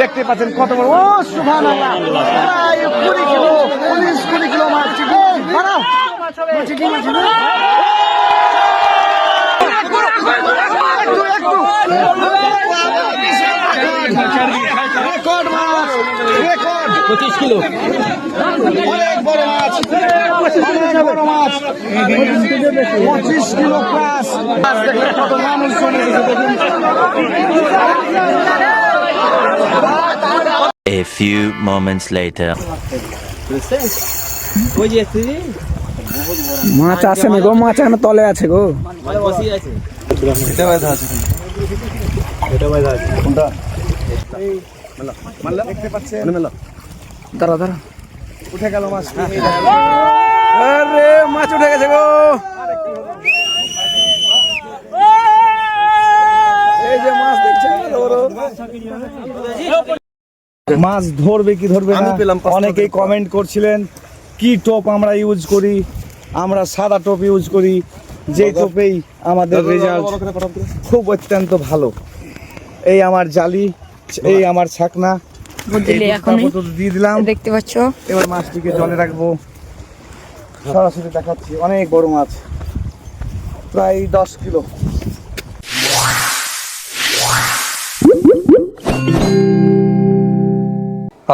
দেখতে পাচ্ছেন কত বড়। ও সুভান কুড়ি কিলো উনিশ কুড়ি কিলো মাছ। মাছ। Record record. পঁচিশ কিলো। অনেক বড় মাছ অনেক বড় মাছ। পঁচিশ কিলো প্লাস দেখলে কত মানুষ চলে গেছে দেখুন A few moments later. মাছ আছে না গো মাছ এখন তলে আছে গো। দাঁড়া দাঁড়া উঠে গেল মাছ মাছ উঠে গেছে গো এই যে মাছ ধরবে কি ধরবে না? অনেকেই কমেন্ট করছিলেন কি টোপ আমরা ইউজ করি? আমরা সাদা টোপ ইউজ করি। যে টোপেই আমাদের রেজাল্ট খুব অত্যন্ত ভালো। এই আমার জালি এই আমার ছাকনা দিয়ে দিলাম। দেখতে পাচ্ছ? এবার মাছটিকে জলে রাখব। সরাসরি দেখাচ্ছি অনেক বড় মাছ। প্রায় দশ কিলো।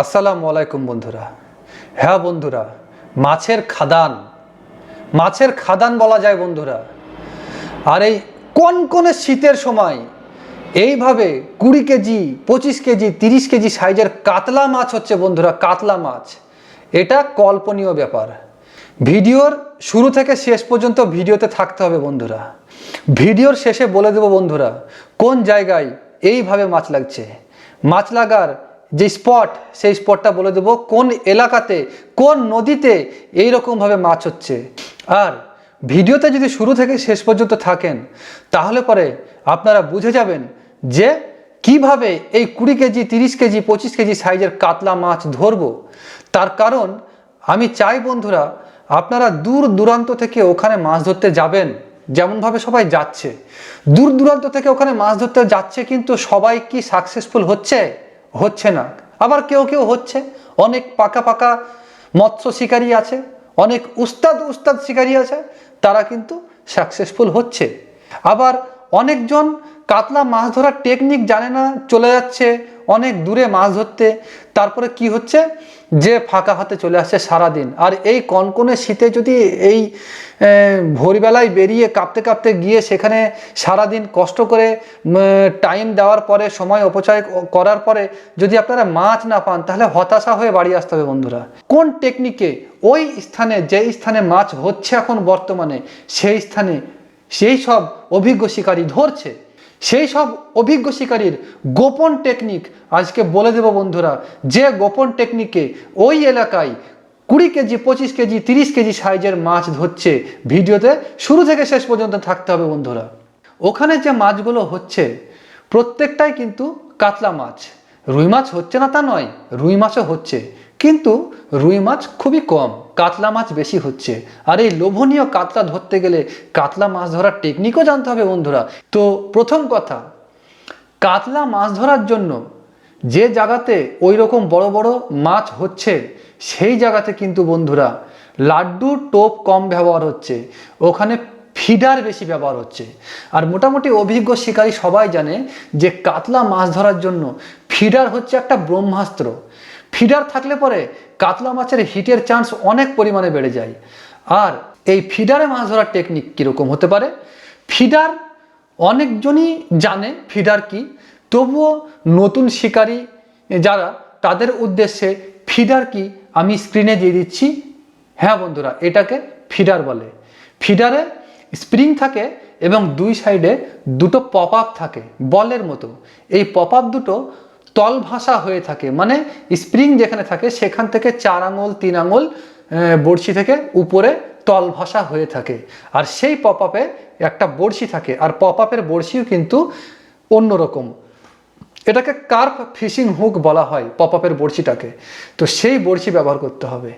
আসসালামু আলাইকুম বন্ধুরা। হ্যাঁ বন্ধুরা, মাছের খাদান। মাছের খাদান বলা যায় বন্ধুরা। আর এই কনকনে শীতের সময় এইভাবে কুড়ি কেজি, পঁচিশ কেজি, তিরিশ কেজি সাইজের কাতলা মাছ হচ্ছে বন্ধুরা, কাতলা মাছ। এটা কল্পনীয় ব্যাপার। ভিডিওর শুরু থেকে শেষ পর্যন্ত ভিডিওতে থাকতে হবে বন্ধুরা। ভিডিওর শেষে বলে দেবো বন্ধুরা, কোন জায়গায় এইভাবে মাছ লাগছে? মাছ লাগার যে স্পট, সেই স্পটটা বলে দেবো, কোন এলাকাতে, কোন নদীতে এই রকমভাবে মাছ হচ্ছে। আর ভিডিওতে যদি শুরু থেকে শেষ পর্যন্ত থাকেন, তাহলে পরে আপনারা বুঝে যাবেন যে কীভাবে এই কুড়ি কেজি, তিরিশ কেজি, পঁচিশ কেজি সাইজের কাতলা মাছ ধরবো। তার কারণ, আমি চাই বন্ধুরা, আপনারা দূর দূরান্ত থেকে ওখানে মাছ ধরতে যাবেন। যেমনভাবে সবাই যাচ্ছে। দূর দূরান্ত থেকে ওখানে মাছ ধরতে যাচ্ছে, কিন্তু সবাই কি সাকসেসফুল হচ্ছে? হচ্ছে না। আবার কেউ কেউ হচ্ছে। অনেক পাকা পাকা মৎস্য শিকারী আছে, অনেক উস্তাদ উস্তাদ শিকারী আছে, তারা কিন্তু সাকসেসফুল হচ্ছে। আবার অনেকজন কাতলা মাছ ধরার টেকনিক জানে না, চলে যাচ্ছে, অনেক দূরে মাছ ধরতে। তারপরে কি হচ্ছে? যে ফাঁকা হাতে চলে আসছে সারাদিন। আর এই কনকনে শীতে যদি এই ভোরবেলায় বেরিয়ে কাঁপতে কাঁপতে গিয়ে সেখানে সারাদিন কষ্ট করে টাইম দেওয়ার পরে, সময় অপচয় করার পরে যদি আপনারা মাছ না পান, তাহলে হতাশা হয়ে বাড়ি আসতে হবে বন্ধুরা। কোন টেকনিকে ওই স্থানে, যেই স্থানে মাছ হচ্ছে এখন বর্তমানে, সেই স্থানে সেই সব অভিজ্ঞ শিকারী ধরছে। সেই সব অভিজ্ঞ শিকারীর গোপন টেকনিক আজকে বলে দেব বন্ধুরা, যে গোপন টেকনিকে ওই এলাকায় কুড়ি কেজি, পঁচিশ কেজি, তিরিশ কেজি সাইজের মাছ ধরছে। ভিডিওতে শুরু থেকে শেষ পর্যন্ত থাকতে হবে বন্ধুরা। ওখানে যে মাছগুলো হচ্ছে, প্রত্যেকটাই কিন্তু কাতলা মাছ। রুই মাছ হচ্ছে না তা নয়, রুই মাছও হচ্ছে। কিন্তু রুই মাছ খুবই কম, কাতলা মাছ বেশি হচ্ছে। আর এই লোভনীয় কাতলা ধরতে গেলে কাতলা মাছ ধরার টেকনিকও জানতে হবে বন্ধুরা। তো প্রথম কথা, কাতলা মাছ ধরার জন্য যে জায়গাতে ওই রকম বড় বড় মাছ হচ্ছে, সেই জায়গাতে কিন্তু বন্ধুরা লাড্ডু, টোপ কম ব্যবহার হচ্ছে। ওখানে ফিডার বেশি ব্যবহার হচ্ছে। আর মোটামুটি অভিজ্ঞ শিকারী সবাই জানে যে কাতলা মাছ ধরার জন্য ফিডার হচ্ছে একটা ব্রহ্মাস্ত্র। ফিডার থাকলে পরে কাতলা মাছের হিটের চান্স অনেক পরিমাণে বেড়ে যায়। আর এই ফিডারে মাছ ধরার টেকনিক কীরকম হতে পারে? ফিডার অনেকজনই জানে ফিডার কি, তবুও নতুন শিকারী যারা, তাদের উদ্দেশ্যে ফিডার কি আমি স্ক্রিনে দিয়ে দিচ্ছি। হ্যাঁ বন্ধুরা, এটাকে ফিডার বলে। ফিডারে স্প্রিং থাকে এবং দুই সাইডে দুটো পপ আপ থাকে, বলের মতো। এই পপ আপ দুটো তল ভাষা হয়ে থাকে মানে স্প্রিং যেখানে থাকে সেখান থেকে চার আঙুল, তিন আঙুল বড়শি থেকে উপরে তল ভাষা হয়ে থাকে। আর সেই পপ আপে একটা বড়শি থাকে, আর পপ আপের বড়শিও কিন্তু অন্যরকম। এটাকে কার্প ফিশিং হুক বলা হয় পপ আপের বড়শিটাকে। তো সেই বড়শি ব্যবহার করতে হবে।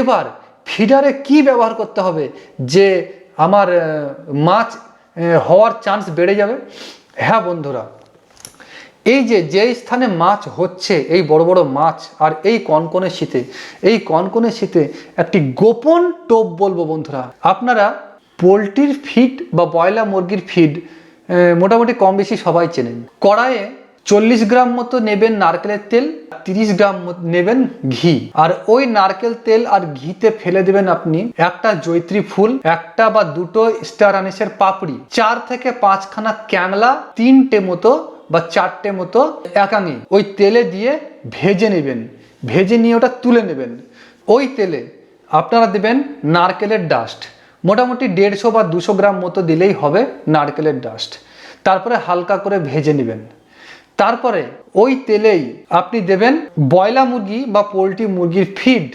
এবার ফিডারে কি ব্যবহার করতে হবে? যে আমার মাছ হওয়ার চান্স বেড়ে যাবে? হ্যাঁ বন্ধুরা এই যে যে স্থানে মাছ হচ্ছে, এই বড় বড় মাছ আর এই কনকনে শীতে, এই কনকনে শীতে একটি গোপন টোপ বলব বন্ধুরা। আপনারা পোলট্রির ফিড বা ব্রয়লার মুরগির ফিড মোটামুটি কম বেশি সবাই চেনেন। কড়াইয়ে চল্লিশ গ্রাম মতো নেবেন নারকেলের তেল, তিরিশ গ্রাম নেবেন ঘি। আর ওই নারকেল তেল আর ঘিতে ফেলে দেবেন আপনি একটা জৈত্রী ফুল, একটা বা দুটো স্টার আনিসের পাপড়ি, চার থেকে পাঁচখানা ক্যাংলা তিনটে মতো বা চারটে মতো একাঙি, ওই তেলে দিয়ে ভেজে নেবেন। ভেজে নিয়ে ওটা তুলে নেবেন। ওই তেলে আপনারা দেবেন নারকেলের ডাস্ট। মোটামুটি দেড়শো বা দুশো গ্রাম মতো দিলেই হবে নারকেলের ডাস্ট। তারপরে হালকা করে ভেজে নেবেন। তারপরে ওই তেলেই আপনি দেবেন বয়লা মুরগি বা পোলট্রি মুরগির ফিড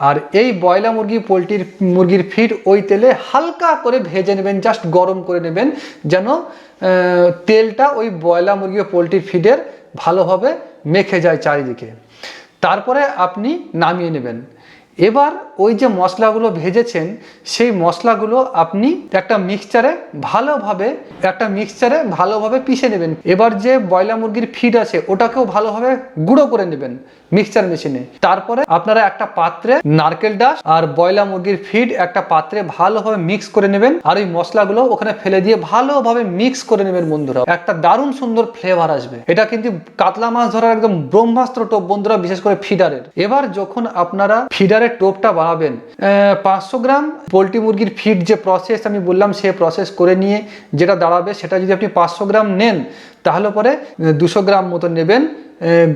আর এই বয়লা মুরগি, পোলট্রির মুরগির ফিড ওই তেলে হালকা করে ভেজে নেবেন জাস্ট গরম করে নেবেন, যেন তেলটা ওই বয়লা মুরগি পোলট্রির ফিডের ভালোভাবে মেখে যায় চারিদিকে। তারপরে আপনি নামিয়ে নেবেন। এবার ওই যে মশলাগুলো ভেজেছেন, সেই মশলাগুলো আপনি একটা মিক্সচারে ভালোভাবে, একটা মিক্সচারে ভালোভাবে পিষে নেবেন। এবার যে বয়লা মুরগির ফিড আছে, ওটাকেও ভালোভাবে গুঁড়ো করে নেবেন। মিক্সচার মেশিনে। তারপরে আপনারা একটা পাত্রে নারকেল ডাস আর বয়লা মুরগির ফিড একটা পাত্রে ভালোভাবে মিক্স করে নেবেন। আর ওই মশলাগুলো ওখানে ফেলে দিয়ে ভালোভাবে মিক্স করে নেবেন বন্ধুরা। একটা দারুণ সুন্দর ফ্লেভার আসবে। এটা কিন্তু কাতলা মাছ ধরার একদম ব্রহ্মাস্ত্র টোপ বন্ধুরা, বিশেষ করে ফিডারের। এবার যখন আপনারা ফিডারের টোপটা বানাবেন পাঁচশো গ্রাম পোলট্রি মুরগির ফিড যে প্রসেস আমি বললাম, সে প্রসেস করে নিয়ে যেটা দাঁড়াবে, সেটা যদি আপনি পাঁচশো গ্রাম নেন, তাহলে পরে দুশো গ্রাম মতো নেবেন।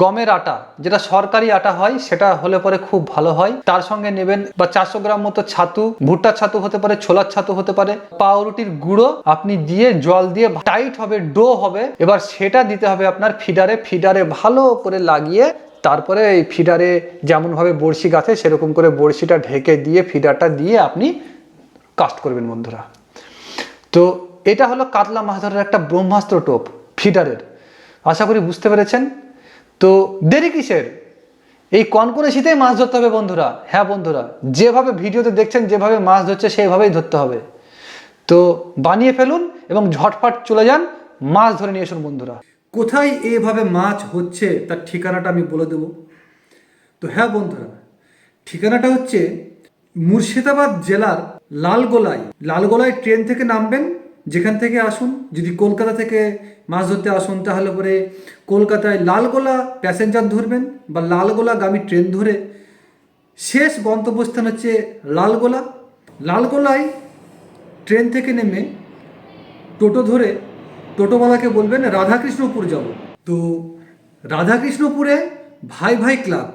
গমের আটা, যেটা সরকারি আটা হয়, সেটা হলে পরে খুব ভালো হয়। তার সঙ্গে নেবেন বা চারশো গ্রাম মতো ছাতু ভুট্টার ছাতু হতে পারে, ছোলার ছাতু হতে পারে, পাউরুটির গুঁড়ো, আপনি দিয়ে জল দিয়ে টাইট হবে ডো হবে, এবার সেটা দিতে হবে আপনার ফিডারে ফিডারে ভালো করে লাগিয়ে তারপরে এই ফিডারে যেমনভাবে বড়শি গাছে, সেরকম করে বড়শিটা ঢেকে দিয়ে, ফিডারটা দিয়ে আপনি কাস্ট করবেন বন্ধুরা। তো এটা হলো কাতলা মাছ ধরার একটা ব্রহ্মাস্ত্র টোপ, ফিডারের। আশা করি বুঝতে পেরেছেন? তো দেরি কিসের? এই কনকনে শীতেই মাছ ধরতে হবে বন্ধুরা। হ্যাঁ বন্ধুরা, যেভাবে ভিডিওতে দেখছেন, যেভাবে মাছ ধরছে, সেইভাবেই ধরতে হবে। তো বানিয়ে ফেলুন এবং ঝটফট চলে যান, মাছ ধরে নিয়ে এসুন বন্ধুরা। কোথায় এইভাবে মাছ হচ্ছে, তার ঠিকানাটা আমি বলে দেব। তো হ্যাঁ বন্ধুরা, ঠিকানাটা হচ্ছে মুর্শিদাবাদ জেলার লালগোলায়। লালগোলায় ট্রেন থেকে নামবেন যেখান থেকে আসুন, যদি কলকাতা থেকে মাছ ধরতে আসুন, তাহলে পরে কলকাতায় লালগোলা প্যাসেঞ্জার ধরবেন বা লালগোলাগামী ট্রেন ধরে শেষ গন্তব্যস্থান হচ্ছে লালগোলা। লালগোলায় ট্রেন থেকে নেমে টোটো ধরে টোটোওয়ালাকে বলবেন, রাধাকৃষ্ণপুর যাব। তো রাধাকৃষ্ণপুরে ভাই ভাই ক্লাব,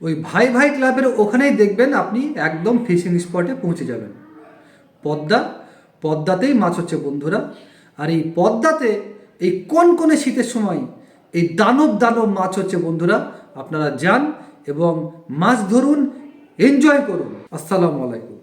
ওই ভাই ভাই ক্লাবের ওখানেই দেখবেন আপনি একদম ফিশিং স্পটে পৌঁছে যাবেন। পদ্মা পদ্মাতেই মাছ হচ্ছে, বন্ধুরা। আর এই পদ্মাতে, এই কোন কোনে শীতের সময় এই দানব দানব মাছ হচ্ছে, বন্ধুরা। আপনারা যান এবং মাছ ধরুন এনজয় করুন। আসসালামু আলাইকুম।